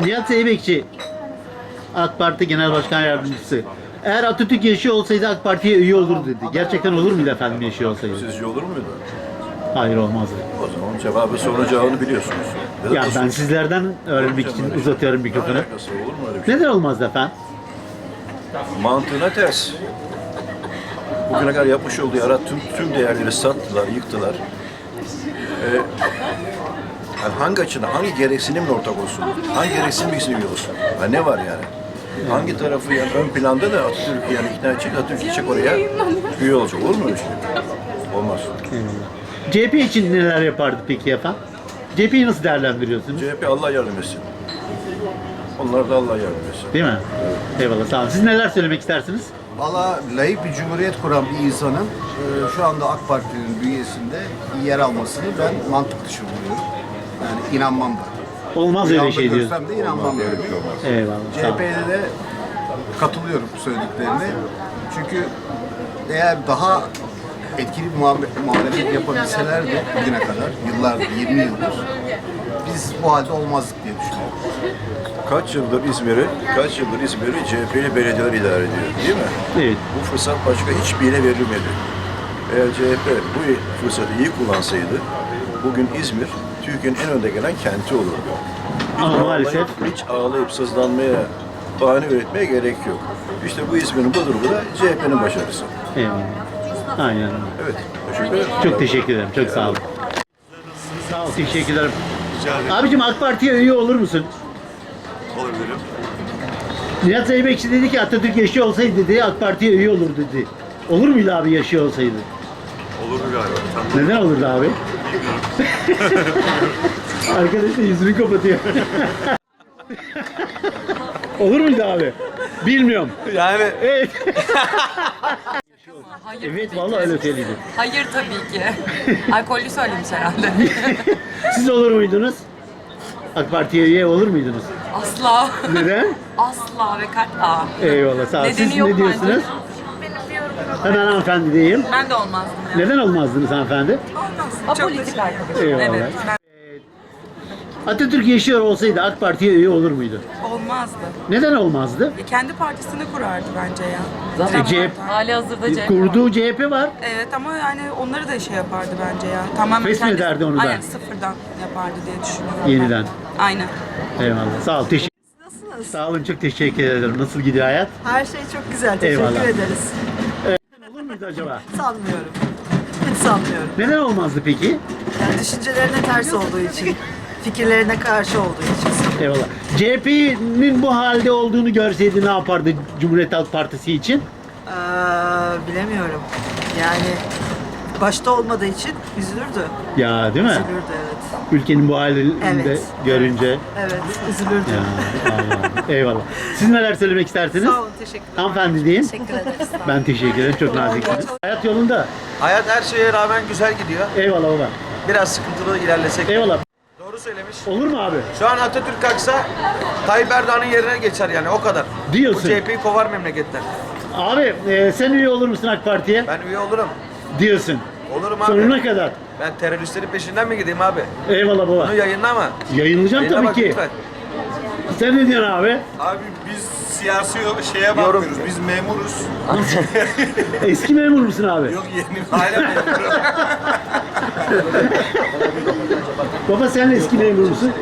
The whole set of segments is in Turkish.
Nihat Zeybekçi AK Parti Genel Başkan Yardımcısı. Eğer Atatürk yaşıyor olsaydı AK Parti'ye üye olur dedi. Gerçekten olur muydu efendim yaşıyor olsaydı? Sizce olur muydu? Hayır olmazdı. O zaman cevabı soracağını biliyorsunuz. Ya ben sizlerden öğrenmek için uzatıyorum mikrofonu. alakası olur mu öyle bir şey? Neden olmazdı efendim? Mantığına ters. Bugüne kadar yapmış olduğu ara tüm, tüm değerleri sattılar, yıktılar. Ee, yani hangi açıdan, hangi gereksinimle ortak olsun? Hangi gereksinim üye olsun? Ha, ne var yani? Hangi tarafı yani ön planda da Atatürk'ü yani ikna edecek, Atatürk gidecek oraya üye olacak. Olur mu öyle şey? Olmaz. CHP için neler yapardı peki efendim? CHP'yi nasıl değerlendiriyorsunuz? CHP Allah yardım etsin. Onlar da Allah yardım etsin. Değil mi? Eyvallah sağ olun. Siz neler söylemek istersiniz? Valla layık bir cumhuriyet kuran bir insanın e, şu anda AK Parti'nin bünyesinde yer almasını ben mantık dışı buluyorum. Yani inanmam da. Olmaz öyle şey diyorsun. görsem de inanmam şey Eyvallah sağ. CHP'de de katılıyorum söylediklerine. Çünkü eğer daha etkili bir muhabe- muhalefet yapabilselerdi bugüne kadar, yıllardır, 20 yıldır biz bu halde olmazdık diye düşünüyorum. Kaç yıldır İzmir'i, kaç yıldır İzmir'i CHP'li belediyeler idare ediyor değil mi? Evet. Bu fırsat başka hiçbir yere verilmedi. Eğer CHP bu fırsatı iyi kullansaydı bugün İzmir Türkiye'nin en önde gelen kenti olurdu. Hiç Ama ağlayıp- maalesef- hiç ağlayıp sızlanmaya, bahane üretmeye gerek yok. İşte bu İzmir'in bu durumu da CHP'nin başarısı. Eyvallah. Aynen. Evet. Teşekkür ederim. Çok teşekkür ederim. Çok sağ olun. Sağ ol. Teşekkür ederim. Abicim AK Parti'ye üye olur musun? Olabilirim. Nihat Zeybekçi dedi ki Atatürk yaşıyor olsaydı dedi AK Parti'ye üye olur dedi. Olur muydu abi yaşıyor olsaydı? Olur galiba. Neden olurdu abi? Arkadaş da yüzünü kapatıyor. olur muydu abi? Bilmiyorum. Yani Evet. Hayır, evet vallahi öyle söyledi. hayır tabii ki. Alkollü söylemiş herhalde. Siz olur muydunuz? AK Parti'ye üye olur muydunuz? Asla. Neden? Asla ve katla. Eyvallah sağ olun. Nedeni Siz yok ne diyorsunuz? Hemen hanımefendi diyeyim. Ben de olmazdım ya. Neden olmazdınız hanımefendi? Apolitik arkadaşım. Eyvallah. Evet. Ben Atatürk yaşıyor olsaydı AK Parti'ye üye olur muydu? Olmazdı. Neden olmazdı? E, kendi partisini kurardı bence ya. Zaten CHP hali hazırda CHP kurduğu CHP var. Evet ama yani onları da şey yapardı bence ya. Tamamen Fesli kendi- ederdi onu da. Aynen sıfırdan yapardı diye düşünüyorum. ben. Yeniden. Aynen. Eyvallah. Sağ ol. Teşekkür Nasılsınız? Sağ olun. Çok teşekkür ederim. Nasıl gidiyor hayat? Her şey çok güzel. Teşekkür Eyvallah. ederiz. Muydu acaba? Sanmıyorum. Sanmıyorum. Neden olmazdı peki? Yani düşüncelerine ters olduğu için, fikirlerine karşı olduğu için. Eyvallah. CHP'nin bu halde olduğunu görseydi ne yapardı Cumhuriyet Halk Partisi için? Ee, bilemiyorum. Yani başta olmadığı için üzülürdü. Ya değil mi? Üzülürdü evet. Ülkenin bu halinde Evet. görünce. Evet, üzülürdü. Ya. Eyvallah. Siz neler söylemek istersiniz? Sağ olun, teşekkür ederim. Hanımefendi diyeyim. Teşekkür ederiz. Ben teşekkür ederim. Çok naziksiniz. Hayat yolunda. Hayat her şeye rağmen güzel gidiyor. Eyvallah baba. Biraz sıkıntılı ilerlesek. Eyvallah. Doğru söylemiş. Olur mu abi? Şu an Atatürk kalksa Tayyip Erdoğan'ın yerine geçer yani o kadar. Diyorsun. Bu CHP'yi kovar memleketten. Abi e, sen üye olur musun AK Parti'ye? Ben üye olurum. Diyorsun. Olurum abi. Sonuna kadar. Ben teröristlerin peşinden mi gideyim abi? Eyvallah baba. Bunu yayınlama. Yayınlayacağım Yayınla tabii ki. lütfen. Sen ne diyorsun abi? abi biz siyasi şeye bakmıyoruz. Biz memuruz. Eski memur musun abi? Yok yeni hala memuruz. Baba sen eski memur musun?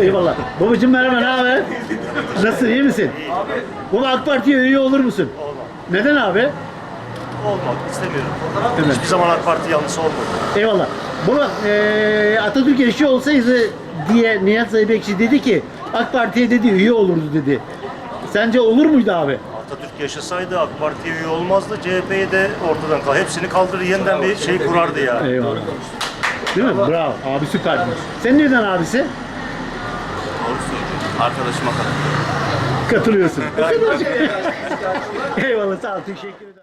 Eyvallah. Babacım merhaba ne haber? Nasılsın iyi misin? Baba AK Parti'ye üye olur musun? Neden abi? Olmak istemiyorum. Evet. Hiçbir zaman AK Parti yanlısı olmadı. Eyvallah. Baba eee Atatürk yaşıyor olsaydı diye Nihat Zeybekçi dedi ki AK Parti'ye dedi üye olurdu dedi. Sence olur muydu abi? Atatürk yaşasaydı AK Parti'ye üye olmazdı. CHP'yi de ortadan kal. Hepsini kaldırır yeniden bir şey kurardı ya. Eyvallah. Değil mi? Bravo. Abi süper. Sen neden abisi? Arkadaşıma kadar. Katılıyorsun. Eyvallah sağ ol. Teşekkür ederim.